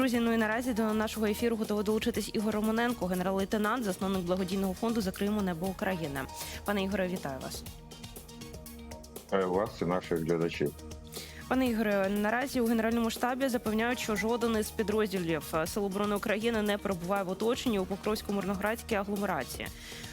Друзі, ну і наразі до нашого ефіру готовий долучитись Ігор Романенко, генерал-лейтенант, засновник благодійного фонду за Криму Небо України. Пане Ігоре, вітаю вас. Вас і наших глядачів. Пане Ігоре, наразі у генеральному штабі запевняють, що жоден із підрозділів Сил оборони України не перебуває в оточенні у Покровсько-Мирноградській агломерації.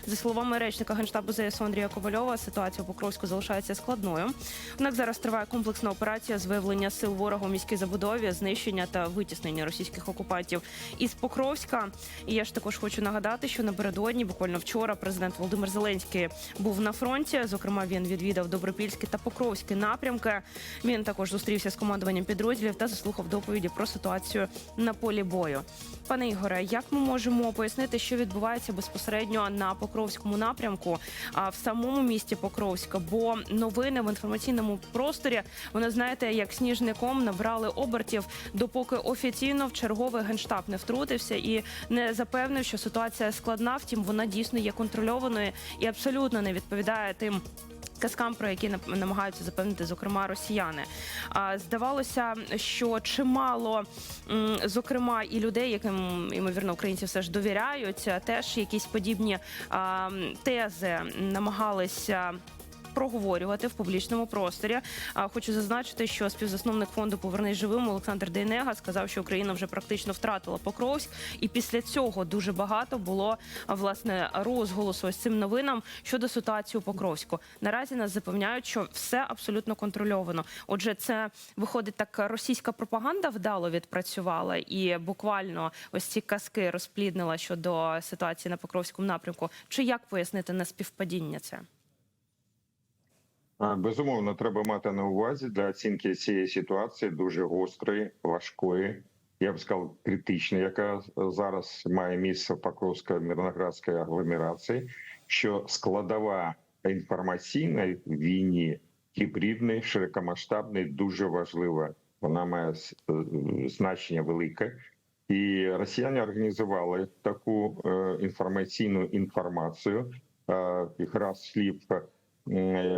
За словами речника генштабу ЗСУ Андрія Ковальова, ситуація у Покровську залишається складною. Однак зараз триває комплексна операція з виявлення сил ворога у міській забудові, знищення та витіснення російських окупантів із Покровська. І я ж також хочу нагадати, що напередодні, буквально вчора, президент Володимир Зеленський був на фронті. Зокрема, він відвідав Добропільський та Покровський напрямки. Він також зустрівся з командуванням підрозділів та заслухав доповіді про ситуацію на полі бою. Пане Ігоре, як ми можемо пояснити, що відбувається безпосередньо на Покровському напрямку, а в самому місті Покровська? Бо новини в інформаційному просторі вони знаєте, як сніжником набрали обертів, допоки офіційно в черговий генштаб не втрутився і не запевнив, що ситуація складна. Втім, вона дійсно є контрольованою і абсолютно не відповідає тим. Казкам, про які намагаються запевнити, зокрема, росіяни. Здавалося, що чимало, зокрема, і людей, яким ймовірно українці все ж довіряють, теж якісь подібні тези намагалися. Проговорювати в публічному просторі. А хочу зазначити, що співзасновник фонду Повернись живим Олександр Дейнега сказав, що Україна вже практично втратила Покровськ, і після цього дуже багато було власне розголосу ось цим новинам щодо ситуації у Покровську. Наразі нас запевняють, що все абсолютно контрольовано. Отже, це виходить так, російська пропаганда вдало відпрацювала і буквально ось ці казки розпліднила щодо ситуації на Покровському напрямку. Чи як пояснити неспівпадіння це? Безумовно, треба мати на увазі для оцінки цієї ситуації дуже гострої, важкої, я б сказав, критичної, яка зараз має місце в Покровської мирноградській агломерації, що складова інформаційної війні гібридної, широкомасштабної, дуже важлива. Вона має е, значення велике. І росіяни організували таку е, інформаційну інформацію, е, якраз слів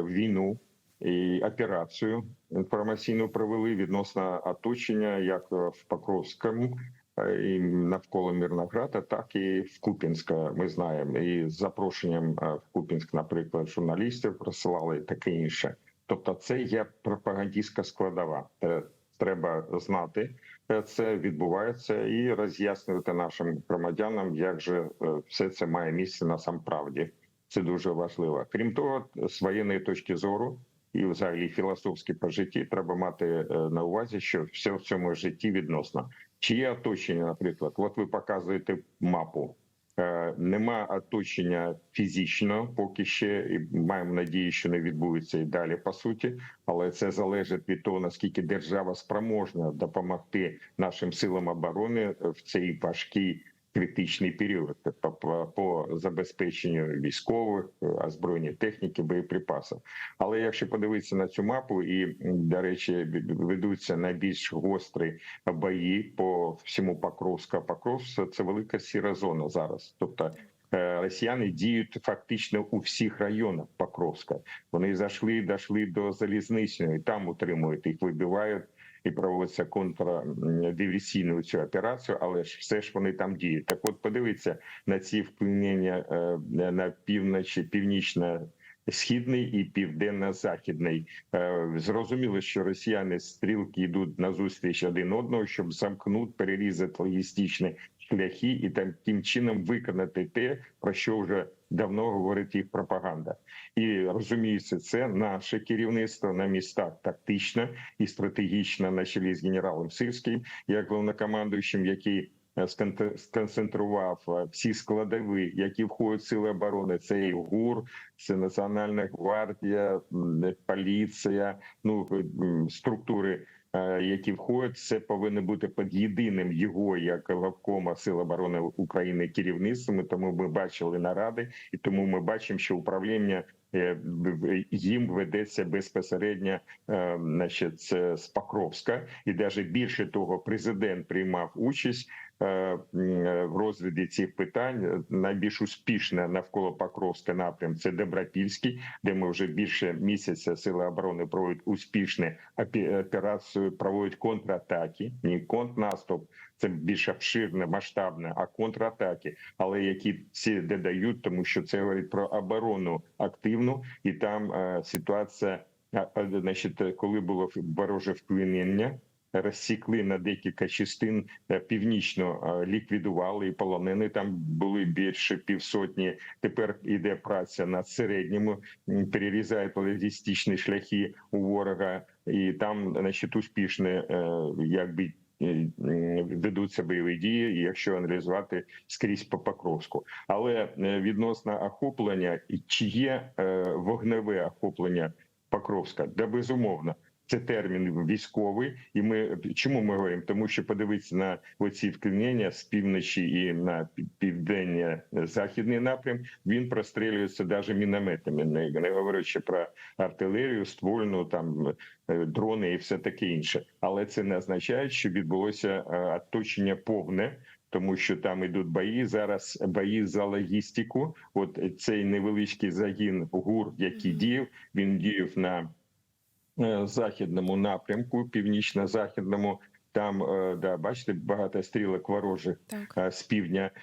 війну і операцію інформаційну провели відносно оточення, як в Покровському е, і навколо Мирнограда, так і в Купінська. Ми знаємо, і з запрошенням е, в Купінськ, наприклад, журналістів присилали і таке інше. Тобто, це є пропагандистська складова. Е, Треба знати, е, це відбувається, і роз'яснювати нашим громадянам, як же е, все це має місце на сам правді. Це дуже важливо. Крім того, з воєнної точки зору і взагалі філософськи по житті треба мати е, на увазі, що все в цьому житті відносно. Чи є оточення, наприклад, от ви показуєте мапу. Е, Нема оточення фізично, поки ще і маємо надію, що не відбудеться і далі по суті, але це залежить від того наскільки держава спроможна допомогти нашим силам оборони в цей важкий критичний період по, по, по забезпеченню військових е, озброєння техніки, боєприпасів. Але якщо подивитися на цю мапу, і до речі, ведуться найбільш гострі бої по всьому Покровську. Покровськ – це велика сіра зона зараз. Тобто е, росіяни діють фактично у всіх районах Покровська. Вони зайшли, дійшли до залізничної, там утримують їх, вибивають. І проводиться контрдиверсійну цю операцію, але ж все ж вони там діють. Так, от подивіться на ці вплинення е, на півночі, північна східний і південно-західний. Е, Зрозуміло, що росіяни стрілки йдуть на зустріч один одного, щоб замкнути, перерізати логістичні шляхи і таким чином виконати те, про що вже давно говорить їх пропаганда. І розуміється, це наше керівництво на містах тактично і стратегічно на чолі з генералом Сирським, як головнокомандуючим, який сконцентрував е, всі складові, які входять в сили оборони. Це і ГУР, це Національна гвардія, м, поліція, ну структури. е, Які входять, це повинно бути під єдиним його як главкома Сил оборони України керівництвом. Тому ми бачили наради, і тому ми бачимо, що управління е, їм ведеться безпосередньо е, значить, з Покровська, і навіть більше того, президент приймав участь е, е, в розгляді цих питань. Найбільш успішне навколо Покровська напрям це Добропільський, де ми вже більше місяця сили оборони проводять успішні опі- операції, проводять контратаки, не контрнаступ, це більш обширне, масштабне, а контратаки, але які всі додають, тому що це говорить про оборону активну, і там е, ситуація, е, е, значить, е, коли було вороже вклинення. Розсікли на декілька частин е, північно е, ліквідували і полонені. Там були більше півсотні. Тепер іде праця над середньому, перерізають логістичні шляхи у ворога, і там, значить, успішно е, якби. Ведуться бойові дії, якщо аналізувати скрізь по Покровську, але відносно охоплення, чи є вогневе охоплення Покровська, да безумовно. Це термін військовий, і ми чому ми говоримо? Тому що подивитися на оці вклинення з півночі і на пі- південний західний напрям. Він прострілюється навіть мінометами, не, не говорячи про артилерію, ствольну там е, дрони і все таке інше. Але це не означає, що відбулося е, оточення повне. Тому що там ідуть бої зараз. Бої за логістику. От цей невеличкий загін ГУР, який діяв, він діяв на е, західному напрямку, північно-західному. Там е, да, бачите, багато стрілок ворожих Так. е, з півдня, е,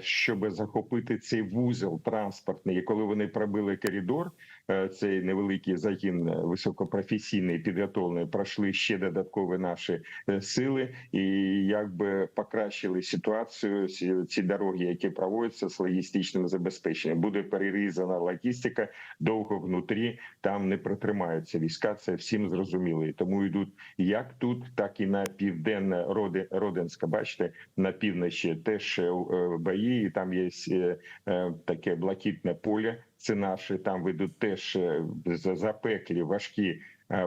щоб захопити цей вузол транспортний. І коли вони пробили коридор, е, цей невеликий загін е, високопрофесійний підготовлений, пройшли ще додаткові наші е, сили, і якби покращили ситуацію. Ці- дороги, які проводяться з логістичним забезпеченням, буде перерізана логістика довго внутрі. Там не протримаються війська. Це всім зрозуміло. І тому йдуть як тут, так і на південне Роди Родинська. Бачите, на півночі теж е, бої. І там є е, е, таке блакитне поле. Це наше там ведуть теж е, запеклі важкі.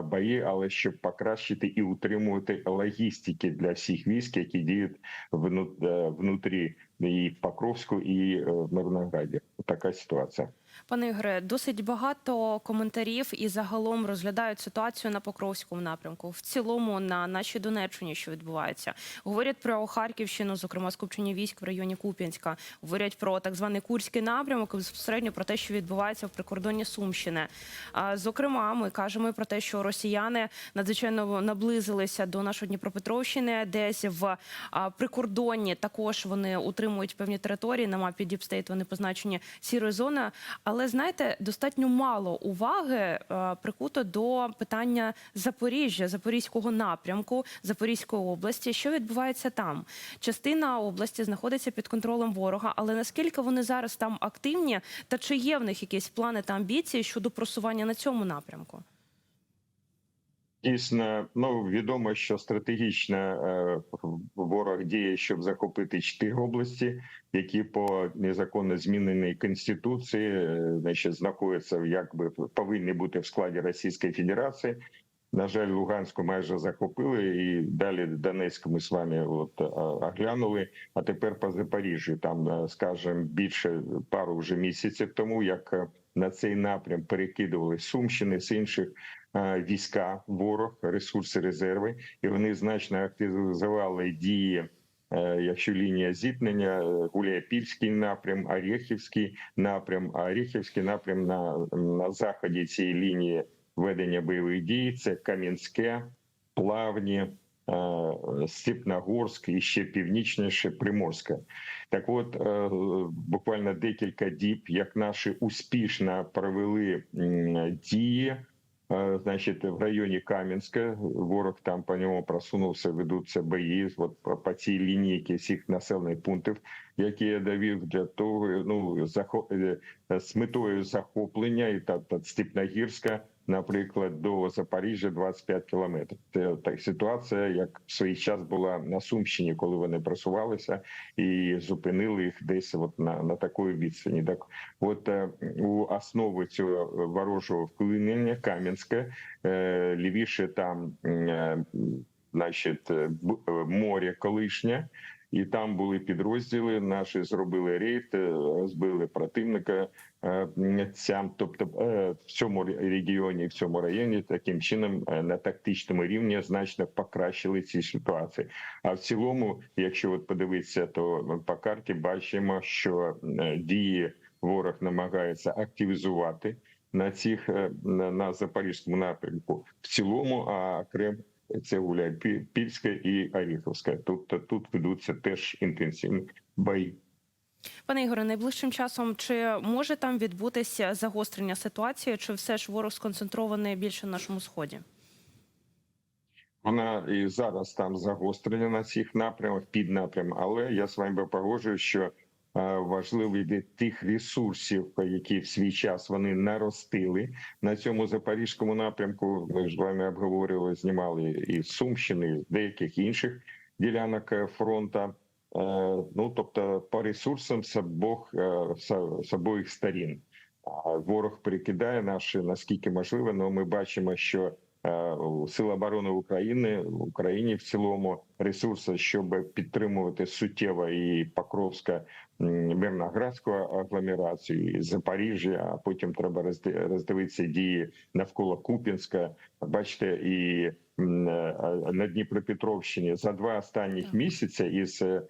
Бої, але щоб покращити і утримувати логістики для всіх військ, які діють вну- внутрі і в Покровську, і в Мирнограді. Така ситуація. Пане Ігоре, досить багато коментарів і загалом розглядають ситуацію на Покровському напрямку, в цілому на нашій Донеччині, що відбувається. Говорять про Харківщину, зокрема скупчення військ в районі Куп'янська. Говорять про так званий Курський напрямок і безпосередньо про те, що відбувається в прикордонні Сумщини. Зокрема, ми кажемо про те, що росіяни надзвичайно наблизилися до нашої Дніпропетровщини, десь в прикордонні також вони утримують певні території. На мапі Діпстейт вони позначені сірою зоною. Але знаєте, достатньо мало уваги е, прикуто до питання Запоріжжя, Запорізького напрямку, Запорізької області. Що відбувається там? Частина області знаходиться під контролем ворога, але наскільки вони зараз там активні, та чи є в них якісь плани та амбіції щодо просування на цьому напрямку? Дійсно, ну відомо, що стратегічно е, ворог діє, щоб захопити чотири області, які по незаконно зміненій конституції е, значить, знаходяться якби повинні бути в складі Російської Федерації. На жаль, Луганську майже захопили, і далі Донецьку ми з вами от е, оглянули. А тепер по Запоріжжю, там, скажімо, більше пару вже місяців тому, як на цей напрям перекидували Сумщини з інших війська, ворог, ресурси, резерви, і вони значно активізували дії. е, Якщо лінія зіткнення, е, Гуляйпільський напрям, Орєхівський напрям, а Орєхівський напрям на, на заході цієї лінії ведення бойових дій це Кам'янське, Плавні, е, Степногорськ і ще північніше Приморське. Так, от буквально декілька діб, як наші успішно провели дії. Значить, в районі Кам'янська ворог там по ньому просунувся, ведуться бої. От по, цій лінії всіх населених пунктів, які я довів для того, ну захо- е, з метою захоплення і та, та Степногірська, наприклад, до Запоріжжя 25 кілометрів. Це так ситуація, як в свій час була на Сумщині, коли вони просувалися і зупинили їх десь от на, на такої відстані. Так, от е, у основі цього ворожого вклинення Кам'янське е, лівіше там, е, значить, море колишнє. І там були підрозділи. Наші зробили рейд, е, розбили противника. е, Цям, тобто е, в цьому регіоні, в цьому районі, таким чином на тактичному рівні значно покращили ці ситуації. А в цілому, якщо от подивитися, то по карті бачимо, що дії ворог намагається активізувати на цих на, на запорізькому напрямку. В цілому, а окрем це гуляє Пі- Пільська і Оріховська. Тут тут ведуться теж інтенсивні бої. Пане Ігоре, найближчим часом чи може там відбутися загострення ситуації, чи все ж ворог сконцентрований більше на нашому сході? Вона і зараз там загострення на цих напрямах під напрям, але я з вами погоджуюсь, що важливий від тих ресурсів, які в свій час вони наростили на цьому запорізькому напрямку. Ми ж вами обговорювали, знімали і з Сумщини, і з деяких інших ділянок е, фронта. Е, Ну тобто, по ресурсам з обох е, з- обох сторін. Ворог перекидає наші наскільки можливо, але ми бачимо, що е, Сил оборони України в Україні в цілому ресурси, щоб підтримувати суттєво і Покровська Мирноградську агломерацію, і Запоріжжя. А потім треба роздивитися дії навколо Куп'янська. Бачите, і е, на Дніпропетровщині за два останніх місяці із е,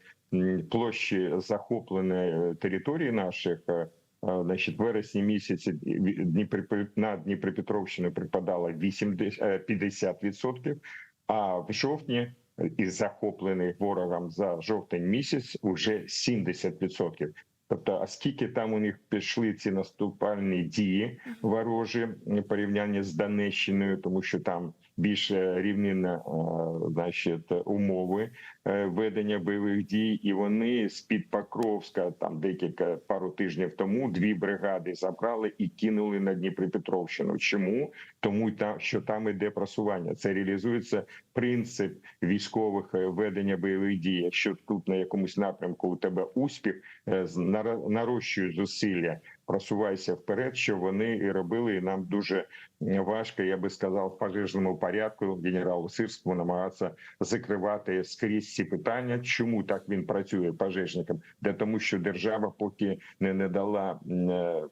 площі захопленої території наших. Е, Е, Значить, вересні місяці на Дніпропетровщину припадало 80, е, 50%, а в жовтні із захоплених ворогом за жовтень місяць уже 70%. Тобто, а скільки там у них пішли ці наступальні дії ворожі в порівнянні з Донеччиною, тому що там більше рівнинна е, значить, умови е, ведення бойових дій, і вони з під Покровська там декілька пару тижнів тому дві бригади забрали і кинули на Дніпропетровщину. Чому тому там, що там іде просування? Це реалізується принцип військових е, ведення бойових дій. Якщо тут на якомусь напрямку у тебе успіх, е, нара- зусилля. Просувайся вперед, що вони і робили, і нам дуже важко, я би сказав, в пожежному порядку генералу Сирському намагатися закривати скрізь ці питання. Чому так він працює пожежником? Де тому, що держава поки не, не дала е,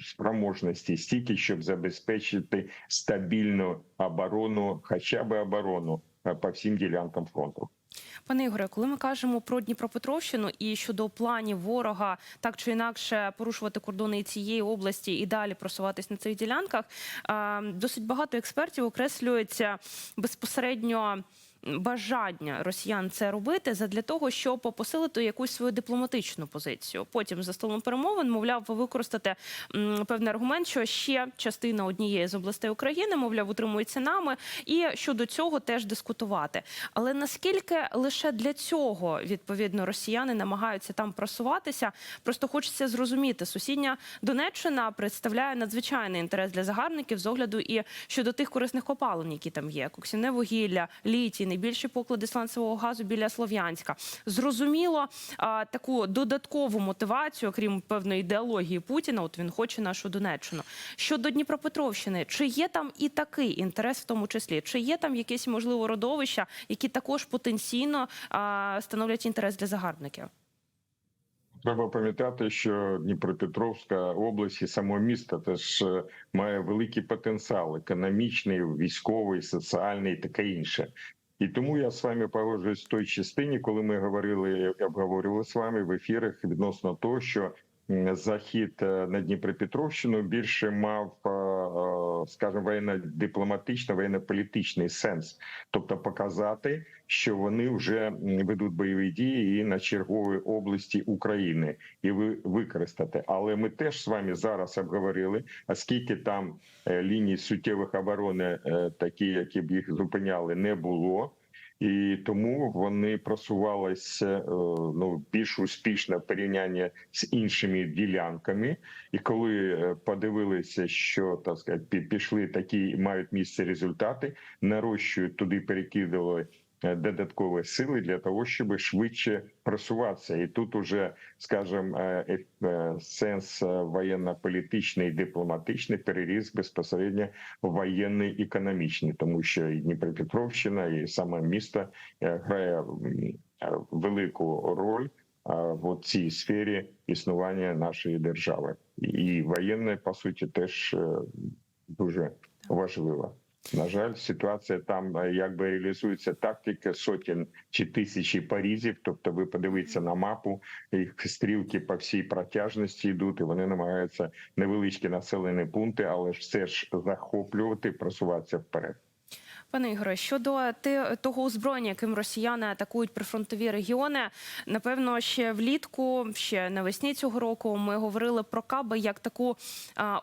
спроможності стільки, щоб забезпечити стабільну оборону, хоча б оборону е, по всім ділянкам фронту. Пане Ігоре, коли ми кажемо про Дніпропетровщину і щодо планів ворога так чи інакше порушувати кордони цієї області і далі просуватись на цих ділянках, е, досить багато експертів окреслюється безпосередньо. Бажання росіян це робити задля того, щоб посилити якусь свою дипломатичну позицію. Потім за столом перемовин, мовляв, використати певний аргумент, що ще частина однієї з областей України, мовляв, утримується нами, і щодо цього теж дискутувати. Але наскільки лише для цього відповідно росіяни намагаються там просуватися? Просто хочеться зрозуміти, сусідня Донеччина представляє надзвичайний інтерес для загарбників з огляду і щодо тих корисних копалин, які там є: коксівне вугілля, літій, найбільші поклади сланцевого газу біля Слов'янська. Зрозуміло, таку додаткову мотивацію, крім певної ідеології Путіна. От він хоче нашу Донеччину. Щодо Дніпропетровщини, чи є там і такий інтерес, в тому числі, чи є там якісь можливо родовища, які також потенційно становлять інтерес для загарбників? Треба пам'ятати, що Дніпропетровська область і само місто теж е, має великий потенціал економічний, військовий, соціальний і таке інше. І тому я з вами погоджуюсь в той частині, коли ми говорили обговорювали з вами в ефірах відносно того, що захід е, на Дніпропетровщину більше мав, е, е, скажімо, воєнно-дипломатичний, воєнно-політичний сенс, тобто показати, що вони вже ведуть бойові дії і на черговій області України, і ви використати. Але ми теж з вами зараз обговорили, оскільки там е, ліній суттєвих оборони, е, такі, які б їх зупиняли, не було. І тому вони просувалися е, ну більш успішно порівняння з іншими ділянками. І коли е, подивилися, що так сказати, пі- пішли такі мають місце результати, нарощують туди, перекидали додаткові сили для того, щоб швидше просуватися. І тут уже, скажімо, е, е, е, сенс е, воєнно-політичний і дипломатичний переріс безпосередньо воєнний економічний, тому що і Дніпропетровщина, і саме місто е, грає е, велику роль в цій сфері існування нашої держави, і воєнне по суті теж е, дуже важлива. На жаль, ситуація там е, якби реалізується тактика сотень чи тисячі парізів. Тобто, ви подивіться на мапу, їх стрілки по всій протяжності йдуть, і вони намагаються невеличкі населені пункти, але ж все ж захоплювати, просуватися вперед. Пане Ігоре, щодо того озброєння, яким росіяни атакують прифронтові регіони, напевно, ще влітку, ще навесні цього року, ми говорили про каби як таку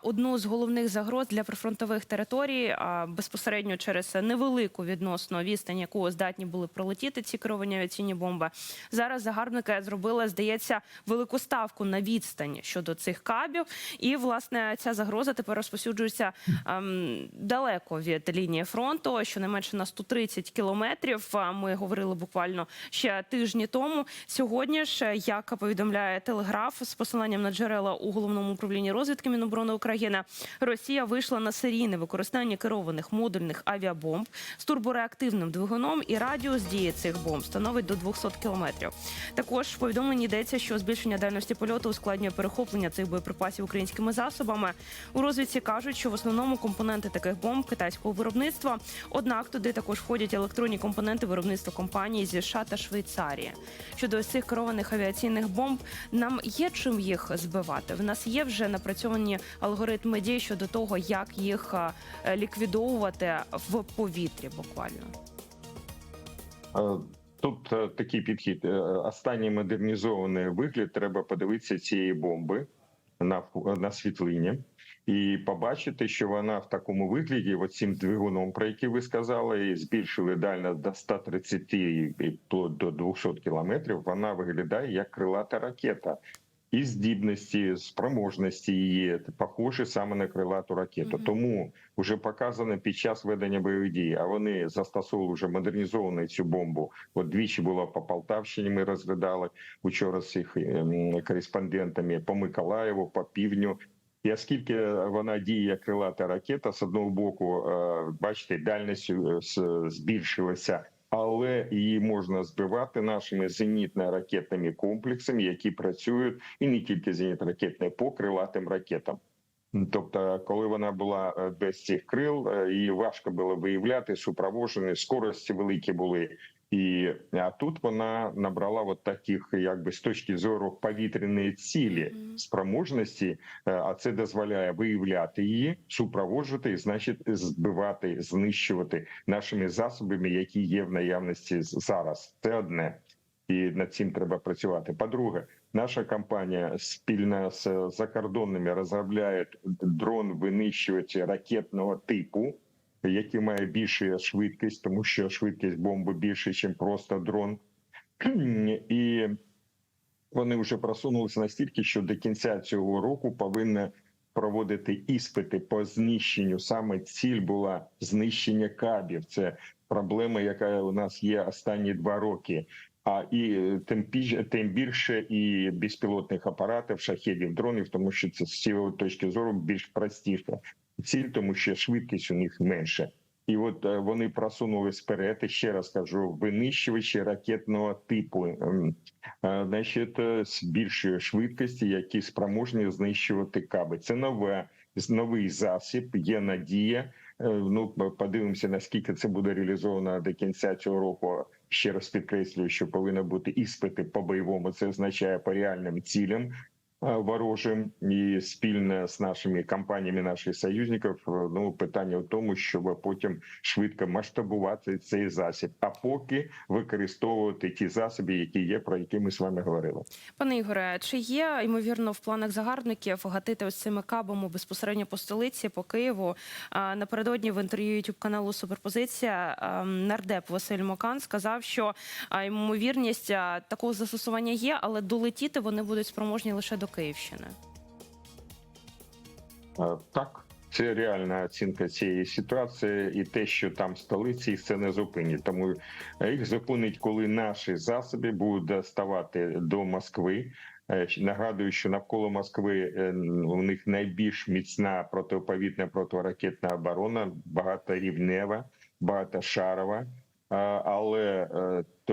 одну з головних загроз для прифронтових територій, а, безпосередньо через невелику відносно відстань, яку здатні були пролетіти ці керовані авіаційні бомби. Зараз загарбники зробили, здається, велику ставку на відстань щодо цих кабів, і власне ця загроза тепер розповсюджується ем, далеко від лінії фронту, щонайменше на 130 кілометрів. Ми говорили буквально ще тижні тому. Сьогодні ж, як повідомляє Телеграф з посиланням на джерела у головному управлінні розвідки Міноборони України, Росія вийшла на серійне використання керованих модульних авіабомб з турбореактивним двигуном, і радіус дії цих бомб становить до 200 кілометрів. Також в повідомленні йдеться, що збільшення дальності польоту ускладнює перехоплення цих боєприпасів українськими засобами. У розвідці кажуть, що в основному компоненти таких бомб китайського виробництва. Однак туди також входять електронні компоненти виробництва компаній зі США та Швейцарії. Щодо ось цих керованих авіаційних бомб, нам є чим їх збивати. В нас є вже напрацьовані алгоритми дій щодо того, як їх е, ліквідовувати в повітрі. Буквально Тут е, такий підхід. Е, Останній модернізований вигляд треба подивитися цієї бомби на, на світлині і побачити, що вона в такому вигляді, от цим двигуном, про який ви сказали, і збільшили дальність до 130 і до 200 кілометрів. Вона виглядає як крилата ракета. І здібності, спроможності її похожі саме на крилату ракету. Мгм. Тому вже показано під час ведення бойових дій, а вони застосовували вже модернізовану цю бомбу. От двічі було по Полтавщині. Ми розглядали учора з їх ем, кореспондентами по Миколаєву, по півдню. І оскільки вона діє як крилата ракета, з одного боку, е, бачите, дальність е, збільшилася, але її можна збивати нашими зенітно-ракетними комплексами, які працюють і не тільки зенітно-ракетні, по крилатим ракетам. Тобто, коли вона була е, без цих крил, її важко було виявляти, супроводжені, скорості великі були. І а тут вона набрала от таких, якби з точки зору повітряної цілі спроможності, е, а це дозволяє виявляти її, супроводжувати і значить збивати, знищувати нашими засобами, які є в наявності зараз. Це одне, і над цим треба працювати. По-друге, наша компанія спільно з закордонними розробляє дрон винищувач ракетного типу, який має більшу швидкість, тому що швидкість бомби більше, ніж просто дрон. І вони вже просунулися настільки, що до кінця цього року повинні проводити іспити по знищенню. Саме ціль була знищення кабів. Це проблема, яка у нас є останні два роки. А і тим тим більше і безпілотних апаратів, шахедів, дронів, тому що це з цієї точки зору більш простіша ціль, тому що швидкість у них менше. І от е, вони просунулись вперед. Ще раз кажу, винищувачі ракетного типу, ем, е, значить, е, з більшої швидкості, які спроможні знищувати каби. Це нове новий засіб. Є надія. Ну подивимося, наскільки це буде реалізовано до кінця цього року. Ще раз підкреслюю, що повинно бути іспити по бойовому. Це означає по реальним цілям ворожим і спільно з нашими компаніями, наших союзників. е, Ну питання в тому, щоб потім швидко масштабувати цей засіб, а поки використовувати ті засоби, які є, про які ми з вами говорили. Пане Ігоре, чи є ймовірно в планах загарбників гатити ось цими кабами безпосередньо по столиці, по Києву? Напередодні в інтерв'ю youtube каналу Суперпозиція нардеп Василь Мокан сказав, що ймовірність такого застосування є, але долетіти вони будуть спроможні лише до Київщини. Е, Так, це реальна оцінка цієї ситуації, і те, що там столиці, їх це не зупинить. Тому їх зупинить, коли наші засоби будуть доставати до Москви. Е, Нагадую, що навколо Москви е, у них найбільш міцна протиповітна протиракетна оборона, багаторівнева, багатошарова. Але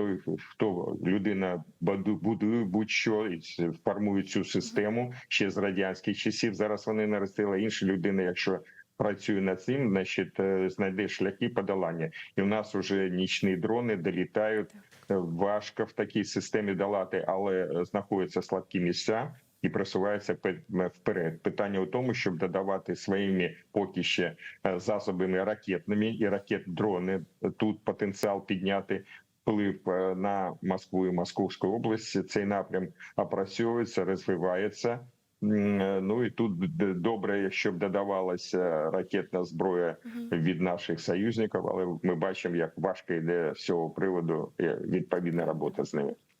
той, хто людина буду- будує будь-що і формує цю систему ще з радянських часів. Зараз вони наростили інші людини, якщо працює над цим, значить е, знайде шляхи подолання. І в нас вже нічні дрони долітають. Важко в такій системі долати, але е, знаходяться слабкі місця. і просувається пе- вперед. Питання у тому, щоб додавати своїми поки ще е, засобами ракетними і ракет-дрони тут потенціал підняти. Вплив е, на Москву і Московську область цей напрям опрацьовується, розвивається. Е, Ну і тут добре, щоб додавалася ракетна зброя від наших союзників, але ми бачимо, як важко йде з цього приводу е, відповідна робота з ними.